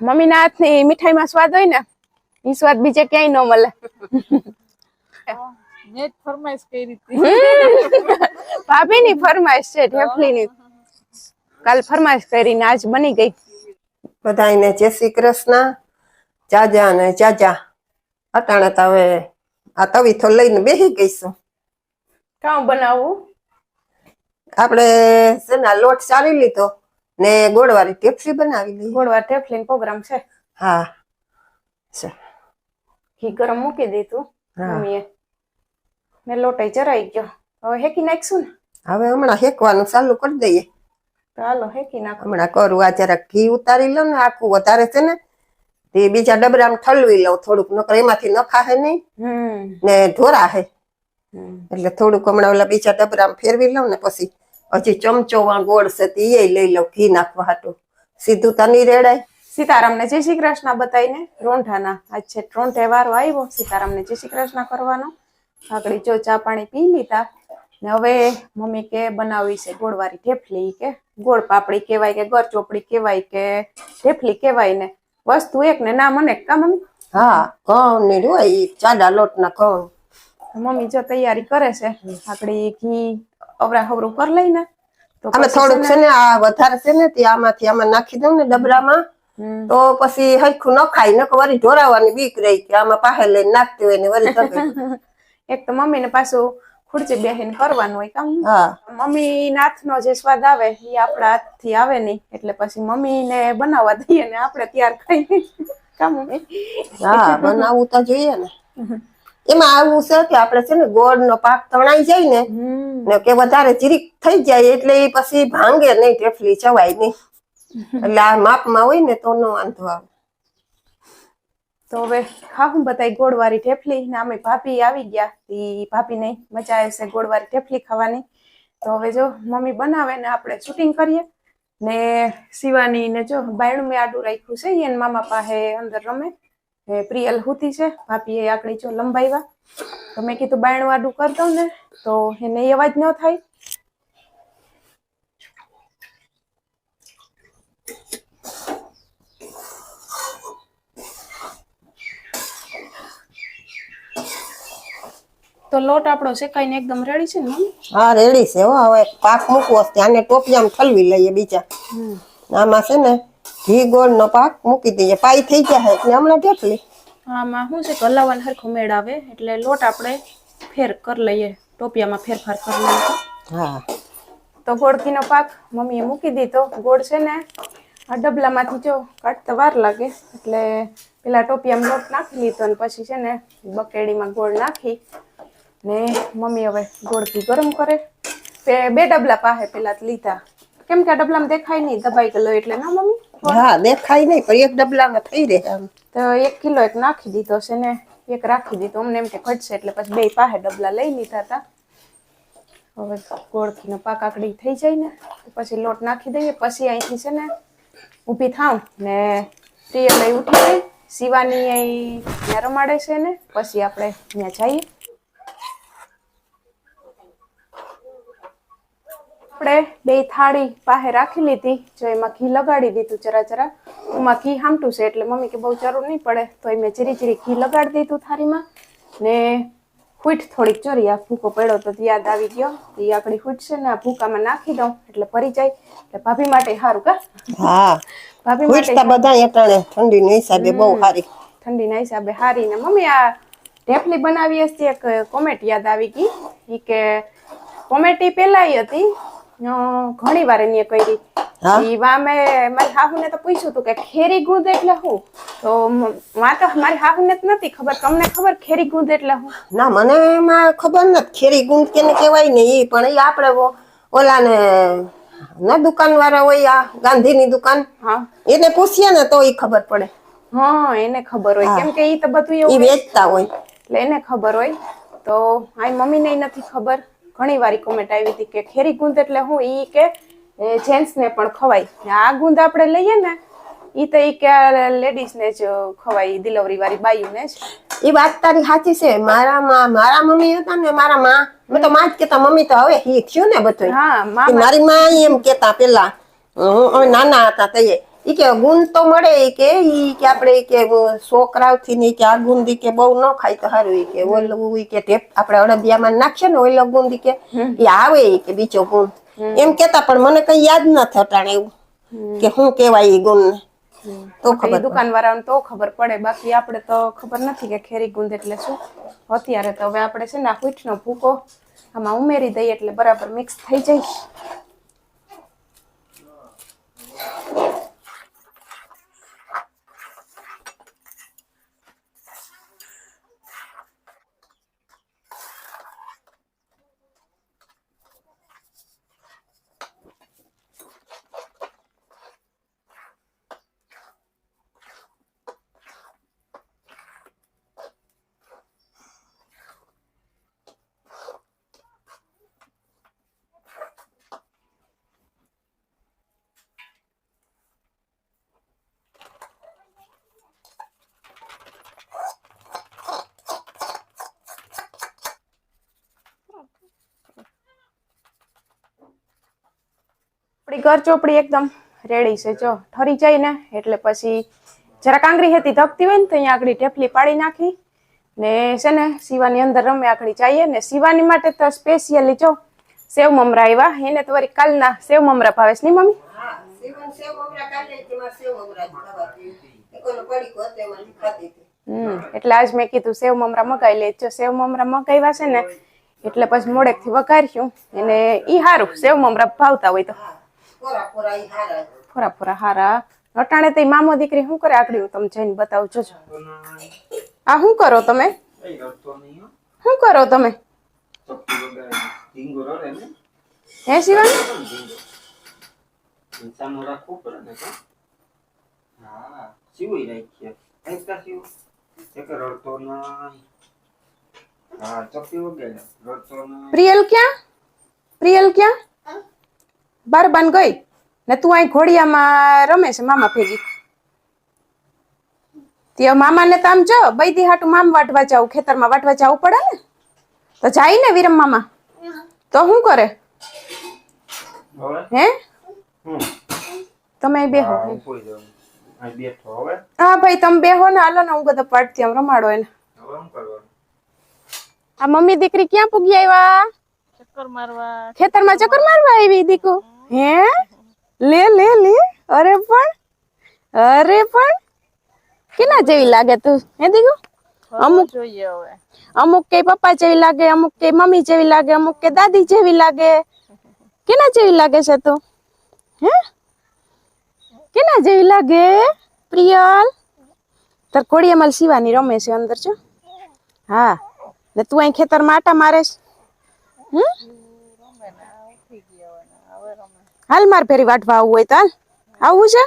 મમ્મીના હાથની મીઠાઈમાં સ્વાદ હોય ને એ સ્વાદ બીજે ક્યાંય ન મળે. મેં ફરમાઈશ કરી હતી. ભાભીની ફરમાઈશ છે ઢેફલીની કાલ ફરમાઈશ કરીને આજ બની ગઈ. બધાને જય શ્રી કૃષ્ણ. જાજા ને જાજા. અટાણે તો હવે આ તવીથો લઈને બેસી ગઈશું. કામ બનાવવું આપણે લોટ ચારી લીધો. ને ગોળવાળી ટેપ્સી બનાવી લીધી. ગોળવાર ઢેફલીનો પ્રોગ્રામ છે. હા. છે. ઘી ગરમ મૂકી દીધું. મમ્મીએ. ને લોટાઈ ચરાઈ ગયો. હવે હેકી નાખશું ને? હવે હમણાં હેકવાનું ચાલુ કરી દઈએ. તો હાલો હેકી નાખ. હમણાં કરું આ જરાક ઘી ઉતારી લઉં ને આખું. વધારે છે ને તે બીજા ડબરામાં ઠલવી લઉં થોડુંક નકર એમાંથી નખા હે નહીં ને ઢોરા હે એટલે થોડુંક હમણાં ઓલા બીજા ડબરામાં ફેરવી લઉં ને પછી હજી ચમચો ગોળ છે તે એ લઈ લઉં ઘી નાખવા હાટું. સીધું તો નહીં રેડાય. સીતારામને જય શ્રી કૃષ્ણ બતાવીને રોંઢાના. આજ છે ત્રણ તહેવારો આવ્યો સીતારામને જય શ્રી કૃષ્ણ કરવાનો. આગળ જો ચા પાણી પી લીધા. ને હવે મમ્મી કે બનાવી છે ગોળવાળી ઠેફલી કે ગોળ પાપડી કહેવાય કે ગર ચોપડી કહેવાય કે ઠેફલી કહેવાય ને. વસ્તુ એક ને ના મને કા મમ્મી? હા ઘઉં ની હોય ચાડા ચાડા લોટના ઘઉં. મમ્મી જો તૈયારી કરે છે. આગળ ઘી અવરા હવરું કરી લઈને તો અમે થોડુંક છે ને આ વધારે છે ને તે આમાંથી આમાં નાખી દઉં ને ડબરામાં. તો પછી હરખું ન ખાય નકર વળી ઢોરાવાની બીક રહી કે આમાં પાસે લઈને નાખતી હોય ને વળી એક તો મમ્મી ને પાછું ખુરચી બેહીને કરવાનું હોય કામ. મમ્મી નાથ નો જે સ્વાદ આવે એ આપણા હાથથી આવે નહીં. એટલે પછી મમ્મી ને બનાવવા દઈએ ને આપણે ત્યાર ખાઈ. કામ મમ્મી હા બનાવવું તો જોઈએ ને. એમાં આવું છે કે આપણે છે ને ગોળ નો પાક તણાઈ જાય ને કે વધારે ચીરીક થઈ જાય એટલે એ પછી ભાંગે નહીં ઢેફલી ચવાય નહીં. એટલે આ માપમાં હોય ને તો નો વાંધો આવે. તો હવે ખાવું બતાય ગોળવાળી ઠેફલી ને અમે ભાભી આવી ગયા. ઈ ભાભી નહીં મજા આવે છે ગોળવાળી ઠેફલી ખાવાની. તો હવે જો મમ્મી બનાવે ને આપણે શૂટિંગ કરીએ. ને શિવાની ને જો બાયણું મેં આડું રાખ્યું છે એને મામા પાસે અંદર રમે. એ પ્રિયલ હુતી છે ભાભી એ આકડી જો લંબાવ્યા તો મેં કીધું બાયણું આડું કરી દઉં ને. તો એને અવાજ ન થાય. તો લોટ આપણો શેકાઈને એકદમ રેડી છે ને હા રેડી છે હો. હવે પાક મૂકવો છે આને ટોપિયામાં ઠલવી લઈએ બીજા. આમાં છે ને ઘી ગોળ નો પાક મૂકી દઈએ પાઈ થઈ જાય એટલે હમણાં ઢેફલી આમાં શું છે કે હલાવવાનો હરખો મેળ આવે એટલે લોટ આપણે ફેર કરી લઈએ ટોપિયામાં ફેરફાર કરી લઈએ. હા. તો ગોળકીનો પાક મમ્મીએ મૂકી દીધો. ગોળ છે ને આ ડબલામાંથી જો કાઢતા વાર લાગે એટલે પેલા ટોપિયામાં લોટ નાખી લીધો અને પછી છે ને બકેડીમાં ગોળ નાખી ને મમ્મી હવે ગોળકી ગરમ કરે. બે બે ડબલા પાસે પેલા લીધા. કેમ કે આ ડબલામાં દેખાય નહીં દબાઈ ગયેલો એટલે ના મમ્મી? હા દેખાય નહીં પણ એક ડબલામાં થઈ રહે તો એક કિલો એક નાખી દીધો છે ને એક રાખી દીધો. અમને એમ કે ઘટશે એટલે પછી બે પાસે ડબલા લઈ લીધા હતા હવે ગોળકીનો પાક આકડી થઈ જાય ને પછી લોટ નાખી દઈએ. પછી અહીંથી છે ને ઊભી થાવ ને પ્રિય લઈ ઉઠી ગઈ શિવાની અહીં ત્યાં રમાડે છે ને પછી આપણે ત્યાં જઈએ. આપણે બે થાળી પાસે રાખી લીધી જો એમાં ઘી લગાડી દીધું જરા જરા. એમાં ઘી હામટું છે એટલે મમ્મી કે બહુ જરૂર નહીં પડે તો મેં ચીરી ચીરી ઘી લગાડી દીધું થાળીમાં. ને ફૂટ થોડીક ચોરી આ ભૂકો પડ્યો તો યાદ આવી ગયો. એ આકડી ફૂટ છે ને આ ભૂકામાં નાખી દઉં એટલે ભરી જાય. એટલે ભાભી માટે સારું કા? હા ભાભી માટે બધા એટાણે ઠંડી ના હિસાબે બહુ સારી ઠંડીના હિસાબે હારી. ને મમ્મી આ ઢેફલી બનાવી હતી એક કોમેટ યાદ આવી ગઈ. કે કોમેટી પેલાય હતી ઘણી વાર એની કરી. વામે ઈ વા મેં મારી હાહુને તો પૂછ્યું હતું કે ખેરી ગુંદ એટલે શું તો મ- તો મારી હાહુને જ નથી ખબર તમને ખબર ખેરી ગુંદ એટલે શું ના મને એમાં ખબર નથી ખેરી ગુંદ કેને કહેવાય ને એ પણ ઈ આપણે ઓ- ઓલાને ના દુકાન વાળા હોય આ ગાંધીની દુકાન હા. એને પૂછીએ ને તો ઈ ખબર પડે. હા એને ખબર હોય. કેમ કે ઈ તો બધું એ એવું વેચતા હોય. એટલે એને ખબર હોય. તો આ મમ્મીને નથી ખબર. ઘણી વાર કોમેન્ટ આવી હતી કે ખેરી ગુંદ એટલે હું? ઈ કે જેન્ટ્સ ને પણ ખવાય. આ ગુંદ આપણે લઈએ ને ઈ તો ઈ કે લેડીઝ ને જ ખવાય ડિલિવરી વાળી બાયુને જ. એ વાત તારી સાચી છે. મારા માં મારા મમ્મી હતા ને મારા માં મેં તો માં જ કેતા મમ્મી તો હવે શીખ્યું ને બધું હા મારી માં એમ કેતા પેલા હું નાના હતા તઈએ. ઈ કે ગુણ તો મળે ઈ કે ઈ કે આપણે કે છોકરાઓથી ની કે આ ગુંદી કે બહુ ન ખાય તો સારું ઈ કે. ઓલું ઈ કે આપણે અડદિયામાં નાખીએ ને ઓલો ગુંદી કે ઈ આવે ઈ કે બીજો ગુણ. એમ કેતા પણ મને કઈ યાદ ન થટાણે એવું. કે શું કેવાય ઈ ગુણ તો ખબર દુકાન વાળાને તો ખબર પડે. બાકી આપણે તો ખબર નથી કે ખેરી ગુંદ એટલે શું. અત્યારે તો હવે આપણે છે ને આ નો ભૂકો આમાં ઉમેરી દઈએ એટલે બરાબર મિક્સ થઈ જાય. આપણી ઘર ચોપડી એકદમ રેડી છે જો. ઠરી જાય ને એટલે પછી જરા કાંગરી હેતી ધપતી હોય ને તો અહીંયા આગળ ઢેફલી પાડી નાખી. ને છે ને શિવાની અંદર રમે આગળ જઈએ. ને શિવાની માટે તો સ્પેશિયલી જો સેવ મમરા આવ્યા એને તો વળી કાલના સેવ મમરા ભાવે છે નહીં મમ્મી? એટલે આજ મેં કીધું સેવ મમરા મગાવી લે જો સેવ મમરા મગાવ્યા છે ને એટલે પછી મોડેકથી વઘાર્યું એને ઈ સારું સેવ મમરા ભાવતા હોય તો. ફોરા ફોરા હારા. અટાણે તે મામો દીકરી શું કરે? આકડી હું તમને જઈને બતાવું. જોજો. આ શું કરો તમે? શું કરો તમે? હે શિવાની? પ્રિયલ ક્યાં? પ્રિયલ ક્યાં? બાર બાન ગઈ ને તું અહીં ઘોડિયામાં રમે છે મામા ભેગી. તે મામાને તો આમ જો બૈદી હાટું મામ વાટવા જાવ ખેતરમાં વાટવા જવું પડે ને? તો જાય ને વિરમ મામા. તો શું કરે? હે? તમે બેહો. હા કોઈ જવું અહીં બેઠો હવે? હા ભાઈ તમે બેહો ને હાલો ને હું બધા પાડતી આમ રમાડો એને. આ મમ્મી દીકરી ક્યાં પૂગી આવ્યા? ચક્કર મારવા. ખેતરમાં ચક્કર મારવા આવી દીકુ? હે લે લે લે અરે પણ અરે પણ કેના જેવી લાગે તું હે દીકુ અમુક જોઈએ હવે અમુક કે પપ્પા જેવી લાગે અમુક કે મમ્મી જેવી લાગે અમુક કે દાદી જેવી લાગે કેના જેવી લાગે છે તું હે કેના જેવી લાગે પ્રિયલ તાર કોડિયામાં શિવાની રમે છે અંદર છો હા ને તું અહીં ખેતરમાં આટા મારેશ હમ હાલ માર ફેરી વાટવા આવવું હોય તો હાલ. આવવું છે?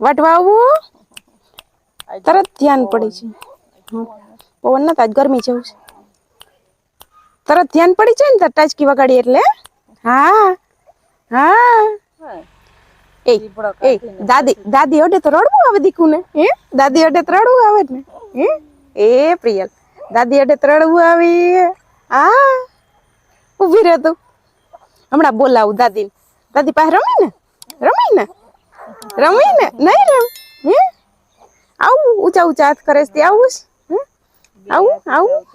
વાટવા આવવું? તરત ધ્યાન પડી છે. પવન ના તાજ ગરમી જેવું છે. તરત ધ્યાન પડી છે ને ટાચકી વગાડી એટલે? હા હા. એ એ દાદી દાદી અડે તો રડવું આવે દીકુ ને હે? દાદી અડે તો રડવું આવે ને હે? એ પ્રિયલ દાદી અડે તો રડવું આવે. આ ઊભી રહે તું. હમણાં બોલાવું દાદી. દાદી પાસે રમી ને? રમી ને? રમી ને? નહીં રમ. હે? આવું ઊંચા ઊંચા હાથ કરે છે આવું આવું? આવું?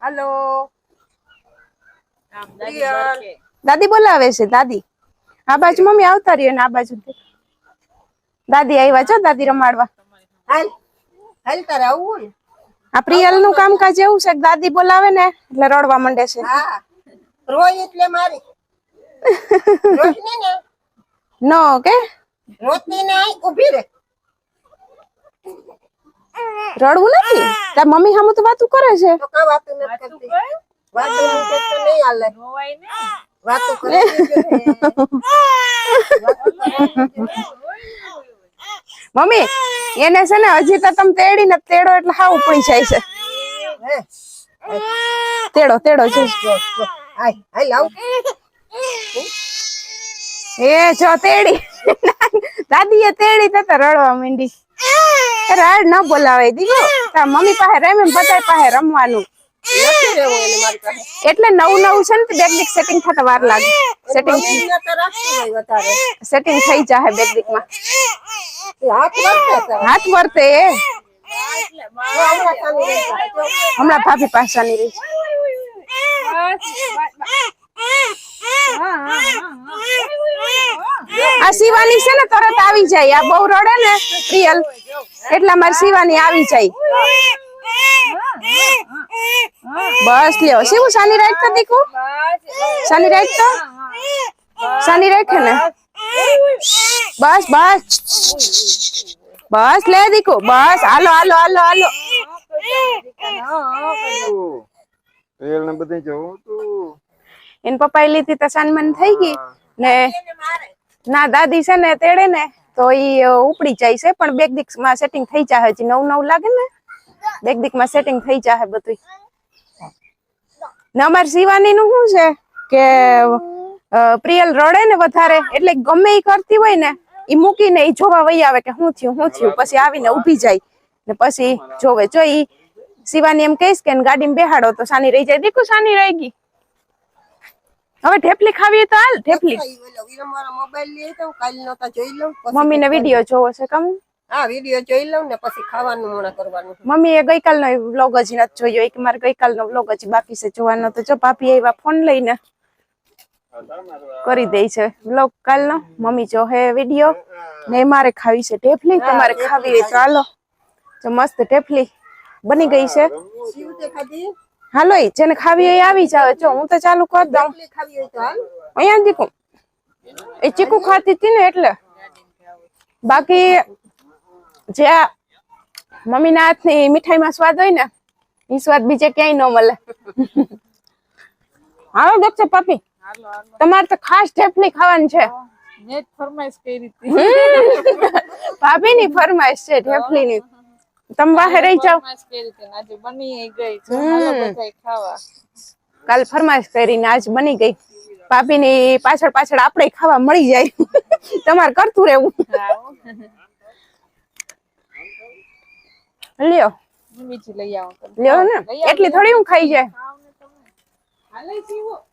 હાલો. દાદી બોલાવે છે દાદી. આ બાજુ મમ્મી આવતા રહ્યો ને આ બાજુ દાદી આવ્યા છો દાદી રમાડવા. હાલ હાલ તારે આવવું ને. આ પ્રિયલનું કામકાજ એવું છે દાદી બોલાવે ને એટલે રડવા માંડે છે. હા રોય એટલે મારી. રોશની ને? નો કે? રોશની ને ઊભી રે. રડવું નથી? તાર મમ્મી સામું તો વાતું કરે છે. તો કા વાતું નથી કરતી. વાતું નહીં કરતો નહીં હાલે. રોવાય ને વાતો કરી મમ્મી એને છે ને હજી તો તમે તેડી ને તેડો એટલે હા ઉપડી જાય છે. તેડો તેડો છે એ જો તેડી. દાદીએ તેડી તો તો રડવા માંડી. રાડ ન બોલાવે દીકરો. તાર મમ્મી પાસે રમે બધાય પાસે રમવાનું. એટલે નવું નવું છે ને બેગડીક સેટિંગ થતા વાર લાગે. સેટિંગ સેટિંગ થઈ જાય બેગડીકમાં. હાથ વર્તે હમણાં ભાભી પાસાની રહી છે. આ શિવાની છે ને તરત આવી જાય. આ બહુ રડે ને પ્રિયલ એટલા મારી શિવાની આવી જાય. બસ લ્યો. શિવું સાની રાઈટ તો દીકુ. સાની રાઈટ તો સાની રાખે ને? બસ બસ. બસ લે દીકુ. બસ. હાલો હાલો હાલો હાલો. રેલ ને બધે જવું તું એન પપ્પાએ લીધી તો સાનમાન થઈ ગઈ ને ના, દાદી છે ને તેડે ને, તો ઈ ઉપડી જાય છે, પણ બેગ દીકમાં સેટિંગ થઈ જાય હજી નવ નવ લાગે ને બેગ દીકમાં સેટિંગ થઈ જાય બધું ને અમારે શિવાની નું શું છે કે પ્રિયલ રડે ને વધારે, એટલે ગમે ઈ કરતી હોય ને, ઈ મૂકીને ઈ જોવા વહી આવે કે હું થયું હું થયું, પછી આવીને ઊભી જાય, ને પછી જોવે. જો ઈ શિવાની એમ કહીશ કે ગાડીમાં બેહાડો તો સાની રહી જાય. દીકુ, સાની રહી ગઈ? હવે ઠેપલી ખાવી તો હાલ મોબાઈલ તો તો જોઈ લઉં મમ્મી ને વીડિયો જોવો છે કમ? હા વીડિયો જોઈ લઉં ને પછી ખાવાનું મોડા કરવાનું મમ્મી એ ગઈકાલનો વ્લોગ જ નથી જોયો એક મારે વ્લોગ બાકી છે જોવાનો. તો જો ભાભી આવ્યા ફોન લઈને. કરી દે છે વ્લોગ કાલનો. મમ્મી જો હે વીડિયો ને મારે ખાવી છે ઢેફલી તમારે ખાવી હોય જો મસ્ત ઢેફલી બની ગઈ છે. હાલો જેને ખાવી હોય આવી જાવ. જો હું તો ચાલુ કરી દઉં. અહીંયા દીકુ એ ચીકુ ખાતી હતી ને એટલે. બાકી જે મમ્મીના હાથની મીઠાઈમાં સ્વાદ હોય ને એ સ્વાદ બીજે ક્યાંય ન મળે. હાલો દક્ષ પાપી તમારે તો ખાસ ઢેફલી ખાવાની છે. ભાભી ની ફરમાઈશ છે ઢેફલી ની તમે બહાર રહી ને ખાવા. કાલ ફરમાશ કરીને આજ બની ગઈ. ભાભીની પાછળ પાછળ આપણે ખાવા મળી જાય. તમારે કરતું રહેવું. લ્યો. બીજી લઈ આવો લ્યો ને. એટલી થોડી હું ખાઈ જાય. હાલ ને જીવો